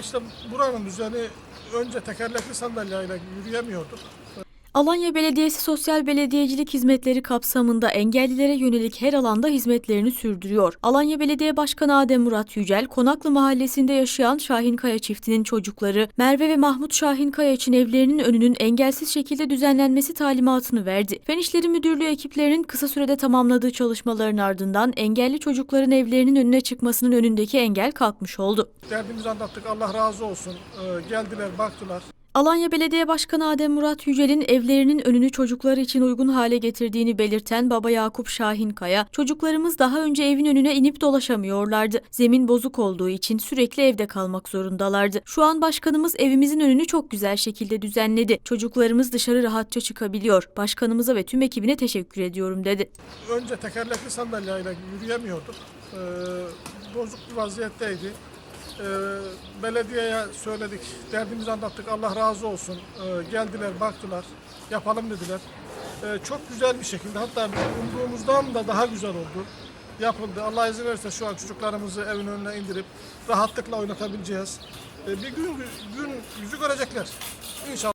işte buranın düzeni önce tekerlekli sandalyeyle yürüyemiyorduk. Alanya Belediyesi Sosyal Belediyecilik Hizmetleri kapsamında engellilere yönelik her alanda hizmetlerini sürdürüyor. Alanya Belediye Başkanı Adem Murat Yücel, Konaklı Mahallesi'nde yaşayan Şahinkaya çiftinin çocukları Merve ve Mahmut Şahinkaya için evlerinin önünün engelsiz şekilde düzenlenmesi talimatını verdi. Fen İşleri Müdürlüğü ekiplerinin kısa sürede tamamladığı çalışmaların ardından engelli çocukların evlerinin önüne çıkmasının önündeki engel kalkmış oldu. Derdimizi anlattık Allah razı olsun. Ee, geldiler baktılar. Alanya Belediye Başkanı Adem Murat Yücel'in evlerinin önünü çocukları için uygun hale getirdiğini belirten baba Yakup Şahinkaya, çocuklarımız daha önce evin önüne inip dolaşamıyorlardı. Zemin bozuk olduğu için sürekli evde kalmak zorundalardı. Şu an başkanımız evimizin önünü çok güzel şekilde düzenledi. Çocuklarımız dışarı rahatça çıkabiliyor. Başkanımıza ve tüm ekibine teşekkür ediyorum dedi. Önce tekerlekli sandalyeyle yürüyemiyorduk. Ee, bozuk bir vaziyetteydi. Ee, belediyeye söyledik, derdimizi anlattık. Allah razı olsun. Ee, geldiler, baktılar, yapalım dediler. Ee, çok güzel bir şekilde, hatta umduğumuzdan da daha güzel oldu. Yapıldı. Allah izin verirse şu an çocuklarımızı evin önüne indirip rahatlıkla oynatabileceğiz. Ee, bir gün gün yüzü görecekler. İnşallah.